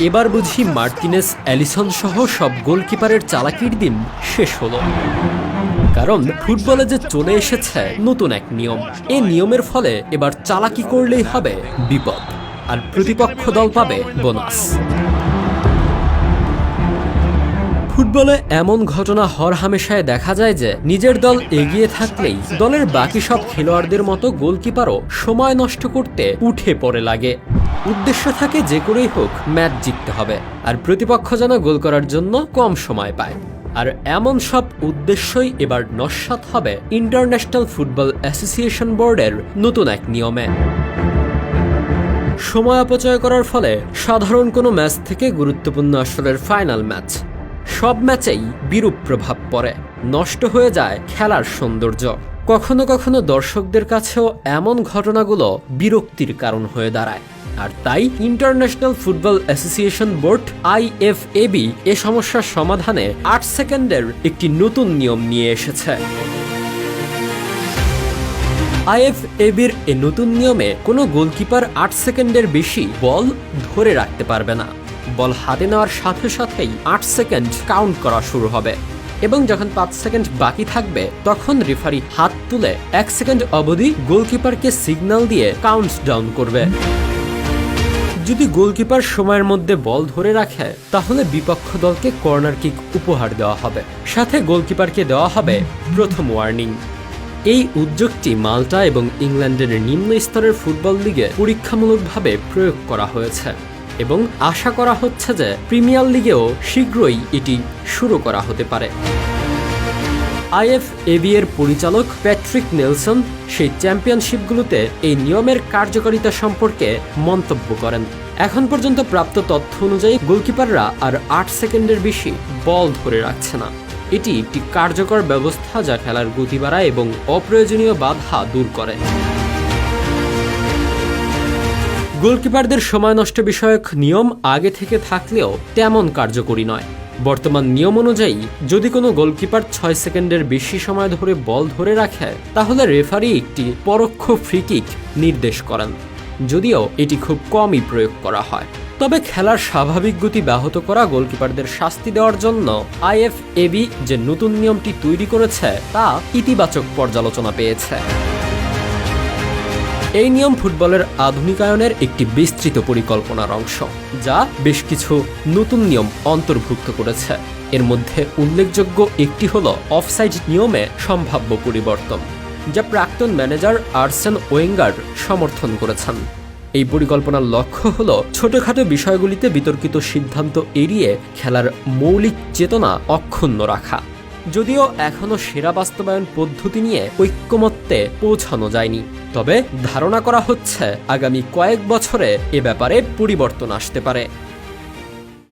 এবার বুঝি Martinez Allison সহ সব গোলকিপারের চালাকির দিন শেষ হলো। কারণ ফুটবলে যে চলে এসেছে নতুন এক নিয়ম। এই নিয়মের ফলে এবার চালাকি করলেই হবে বিপদ। আর প্রতিপক্ষ দল পাবে বোনাস। ফুটবলে এমন ঘটনা হর হামেশায় দেখা যায় যে নিজের দল এগিয়ে থাকলেই দলের বাকি সব খেলোয়াড়দের মতো গোলকিপারও সময় নষ্ট করতে উঠে পড়ে লাগে। উদ্দেশ্য থাকে যে করেই হোক ম্যাচ জিততে হবে, আর প্রতিপক্ষ যেন গোল করার জন্য কম সময় পায়। আর এমন সব উদ্দেশ্যই এবার নস্বাত হবে ইন্টারন্যাশনাল ফুটবল অ্যাসোসিয়েশন বোর্ডের নতুন এক নিয়মে। সময় অপচয় করার ফলে সাধারণ কোনো ম্যাচ থেকে গুরুত্বপূর্ণ আসরের ফাইনাল ম্যাচ। সব ম্যাচেই বিরূপ প্রভাব পড়ে, নষ্ট হয়ে যায় খেলার সৌন্দর্য। কখনো কখনো দর্শকদের কাছেও এমন ঘটনাগুলো বিরক্তির কারণ হয়ে দাঁড়ায়। আর তাই International Football Association Board IFAB এ সমস্যার সমাধানে আট সেকেন্ডের একটি নতুন নিয়ম নিয়ে এসেছে। আইএফএবির এ নতুন নিয়মে কোনো গোলকিপার আট সেকেন্ডের বেশি বল ধরে রাখতে পারবে না। বল হাতে নেওয়ার সাথে সাথেই আট সেকেন্ড কাউন্ট করা শুরু হবে। এবং যখন পাঁচ সেকেন্ড বাকি থাকবে, তখন রেফারি হাত তুলে এক সেকেন্ড অবধি গোলকিপারকে সিগন্যাল দিয়ে কাউন্ট ডাউন করবে। যদি গোলকিপার সময়ের মধ্যে বল ধরে রাখে, তাহলে বিপক্ষ দলকে কর্নার কিক উপহার দেওয়া হবে। সাথে গোলকিপারকে দেওয়া হবে প্রথম ওয়ার্নিং এই উদ্যোগটি মাল্টা এবং ইংল্যান্ডের নিম্ন স্তরের ফুটবল লিগে পরীক্ষামূলকভাবে প্রয়োগ করা হয়েছে। এবং আশা করা হচ্ছে যে প্রিমিয়ার লিগেও শীঘ্রই এটি শুরু করা হতে পারে। আইএফএবি এর পরিচালক প্যাট্রিক নেলসন সেই চ্যাম্পিয়নশিপগুলোতে এই নিয়মের কার্যকারিতা সম্পর্কে মন্তব্য করেন। এখন পর্যন্ত প্রাপ্ত তথ্য অনুযায়ী গোলকিপাররা আর আট সেকেন্ডের বেশি বল ধরে রাখছে না। এটি একটি কার্যকর ব্যবস্থা যা খেলার গতি বাড়ায় এবং অপ্রয়োজনীয় বাধা দূর করে। গোলকিপারদের সময় নষ্ট বিষয়ক নিয়ম আগে থেকে থাকলেও তেমন কার্যকরী নয়। বর্তমান নিয়ম অনুযায়ী, যদি কোনো গোলকিপার ছয় সেকেন্ডের বেশি সময় ধরে বল ধরে রাখে, তাহলে রেফারি একটি পরোক্ষ ফ্রিকিক নির্দেশ করেন। যদিও এটি খুব কমই প্রয়োগ করা হয়। তবে খেলার স্বাভাবিক গতি ব্যাহত করা গোলকিপারদের শাস্তি দেওয়ার জন্য আইএফএবি যে নতুন নিয়মটি তৈরি করেছে, তা ইতিবাচক পর্যালোচনা পেয়েছে। এই নিয়ম ফুটবলের আধুনিকায়নের একটি বিস্তৃত পরিকল্পনার অংশ, যা বেশ কিছু নতুন নিয়ম অন্তর্ভুক্ত করেছে। এর মধ্যে উল্লেখযোগ্য একটি হল অফসাইড নিয়মে সম্ভাব্য পরিবর্তন, যা প্রাক্তন ম্যানেজার আর্সেন ওয়েঙ্গার সমর্থন করেছেন। এই পরিকল্পনার লক্ষ্য হল ছোটখাটো বিষয়গুলিতে বিতর্কিত সিদ্ধান্ত এড়িয়ে খেলার মৌলিক চেতনা অক্ষুণ্ণ রাখা। যদিও এখনও সেরা বাস্তবায়ন পদ্ধতি নিয়ে ঐক্যমত্যে পৌঁছানো যায়নি। তবে ধারণা করা হচ্ছে আগামী কয়েক বছরে এ ব্যাপারে পরিবর্তন আসতে পারে।